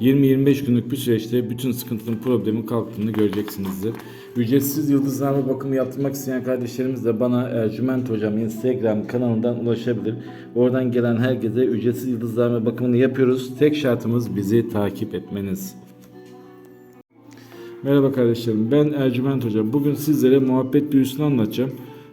20-25 günlük bir süreçte bütün sıkıntının problemin kalktığını göreceksinizdir. Ücretsiz yıldızlama bakımı yaptırmak isteyen kardeşlerimiz de bana Ercüment Hocam Instagram kanalından ulaşabilir. Oradan gelen herkese ücretsiz yıldızlama bakımını yapıyoruz. Tek şartımız bizi takip etmeniz. Merhaba kardeşlerim ben Ercüment Hocam. Bugün sizlere muhabbet büyüsünü anlatacağım.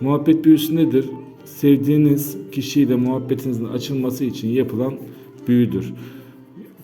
Muhabbet büyüsü nedir? Sevdiğiniz kişiyle muhabbetinizin açılması için yapılan büyüdür.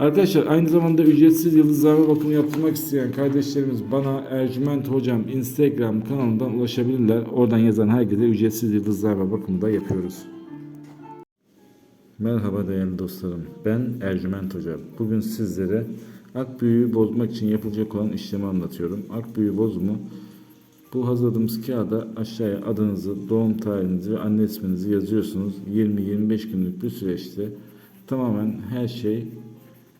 Arkadaşlar aynı zamanda ücretsiz yıldızlama bakımı yaptırmak isteyen kardeşlerimiz bana Ercüment Hocam Instagram kanalından ulaşabilirler. Oradan yazan herkese ücretsiz yıldızlama bakımı da yapıyoruz. Merhaba değerli dostlarım. Ben Ercüment Hoca. Bugün sizlere ak büyüğü bozmak için yapılacak olan işlemi anlatıyorum. Ak büyüğü bozumu bu hazırladığımız kağıda aşağıya adınızı, doğum tarihinizi ve anne isminizi yazıyorsunuz. 20-25 günlük bir süreçte tamamen her şey